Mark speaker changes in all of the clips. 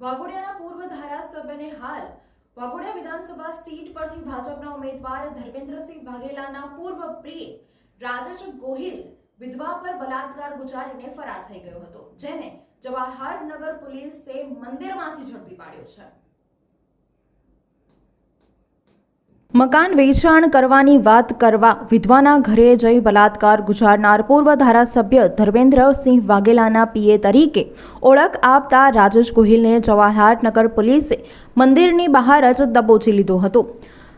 Speaker 1: વાઘોડિયાના પૂર્વ ધારાસભ્યને હાલ વાઘોડિયા વિધાનસભા સીટ પરથી ભાજપના ઉમેદવાર ધર્મેન્દ્રસિંહ વાઘેલાના પૂર્વ પ્રિય રાજેશ ગોહિલ વિધવા પર બલાત્કાર ગુજારીને ફરાર થઈ ગયો હતો, જેને જવાહરનગર પોલીસે મંદિરમાંથી ઝડપી પાડ્યો છે. મકાન વેચાણ કરવાની વાત કરવા વિધવાના ઘરે જઈ બલાત્કાર ગુજારનાર પૂર્વ ધારાસભ્ય ધર્મેન્દ્રસિંહ વાઘેલાના પીએ તરીકે ઓળખ આપતા રાજેશ ગોહિલને જવાહરનગર પોલીસે મંદિરની બહાર જ દબોચી લીધો હતો.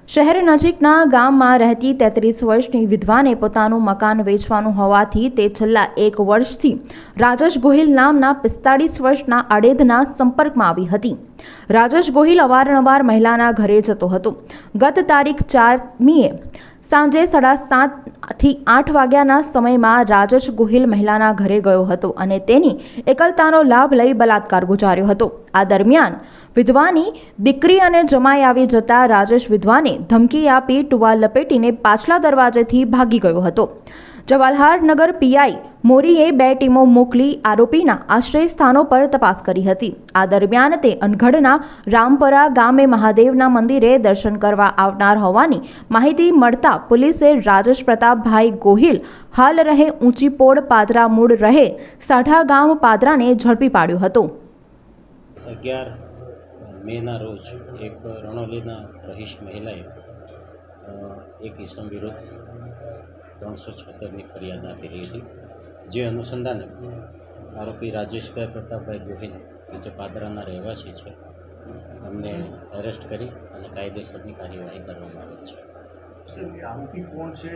Speaker 1: શહેર નજીકના ગામમાં રહેતી તેત્રીસ વર્ષની વિધવાને પોતાનું મકાન વેચવાનું હોવાથી તે છેલ્લા એક વર્ષથી રાજેશ ગોહિલ નામના પિસ્તાળીસ વર્ષના આડેધના સંપર્કમાં આવી હતી. રાજેશ ગોહિલ અવારનવાર મહિલાના ઘરે જતો હતો. ગત તારીખ ચારમીએ સાંજે સાડા સાતથી આઠ વાગ્યાના સમયમાં રાજેશ ગોહિલ મહિલાના ઘરે ગયો હતો અને તેની એકલતાનો લાભ લઈ બલાત્કાર ગુજાર્યો હતો. આ દરમિયાન વિધવાની દીકરી અને જમાઈ આવી જતા રાજેશ વિધવાને ધમકી આપી ટુવાલ લપેટીને પાછલા દરવાજેથી ભાગી ગયો હતો. જવાહરનગર પીઆઈ મોરીએ બે ટીમો મોકલી આરોપીના આશ્રય સ્થાનો પર તપાસ કરી હતી. આ દરમિયાન તે અનગઢના રામપરા ગામે મહાદેવના મંદિરે દર્શન કરવા આવનાર હોવાની માહિતી મળતા પોલીસે રાજેશ પ્રતાપભાઈ ગોહિલ, હાલ રહે ઊંચીપોળ પાદરા મૂળ રહે સાઠા ગામ પાદરાને ઝડપી પાડ્યો હતો.
Speaker 2: અગિયાર મહિલાએ એક ઈસમ વિરુદ્ધ ત્રણસો છોતેરની ફરિયાદ આપેલી હતી જે અનુસંધાને આરોપી રાજેશભાઈ પ્રતાપભાઈ ગોહિલ કે જે પાદરાના રહેવાસી છે એમને એરેસ્ટ કરી અને કાયદેસરની કાર્યવાહી કરવામાં આવી છે.
Speaker 3: આરોપી કોણ છે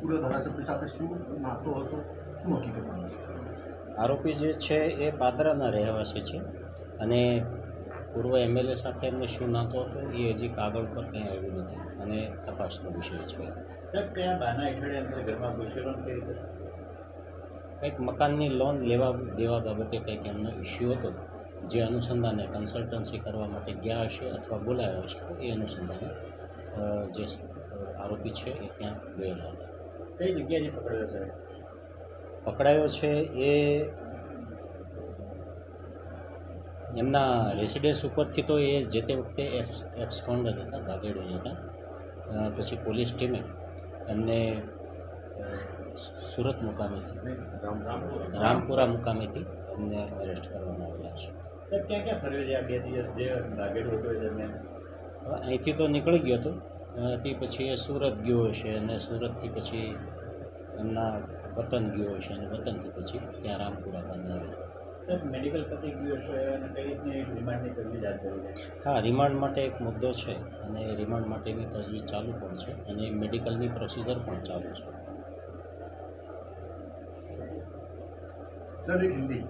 Speaker 3: પૂર્વ ધારાસભ્ય સાથે શું નાતો હતો શું હકીકત
Speaker 2: આરોપી જે છે એ પાદરાના રહેવાસી છે અને પૂર્વ એમએલએ સાથે એમને શું નાતો હતો એ હજી કાગળ પર કંઈ આવ્યું નથી અને તપાસનો વિષય છે.
Speaker 4: સાહેબ કયા બાના હેઠળ એમને ઘરમાં ઘૂસેલો કઈ રીતે?
Speaker 2: કંઈક મકાનની લોન લેવા દેવા બાબતે કંઈક એમનો ઇસ્યુ હતો જે અનુસંધાને કન્સલ્ટન્સી કરવા માટે ગયા હશે અથવા બોલાયા હશે એ અનુસંધાને જે આરોપી છે એ ત્યાં ગયેલા હતા.
Speaker 4: કઈ જગ્યાએ પકડાયો સાહેબ?
Speaker 2: પકડાયો છે એ એમના રેસિડેન્સ ઉપરથી તો એ જે તે વખતે એબ્સકોન્ડ જ હતા ભાગેડો જ હતા. પછી પોલીસ ટીમે એમને સુરત મુકામેથી
Speaker 3: રામપુરા.
Speaker 2: મુકામેથી એમને અરેસ્ટ કરવામાં આવ્યા છે.
Speaker 4: ક્યાં ક્યાં આ બે દિવસ જે ભાગેડું હતો દરમિયાન
Speaker 2: અહીંથી તો નીકળી ગયો હતો. તે પછી એ સુરત ગયો હશે અને સુરતથી પછી એમના વતન ગયો હશે અને વતનથી પછી ત્યાં રામપુરા ગામે આવ્યો
Speaker 4: મેડિકલ પતી ગયું હશે અને કઈ રીતની રિમાન્ડની તજવીજ હાથ ધરી છે?
Speaker 2: હા રિમાન્ડ માટે એક મુદ્દો છે અને રિમાન્ડ માટેની તજવીજ ચાલુ પણ છે અને મેડિકલની પ્રોસિજર પણ ચાલુ છે.
Speaker 3: સર એક હિન્દી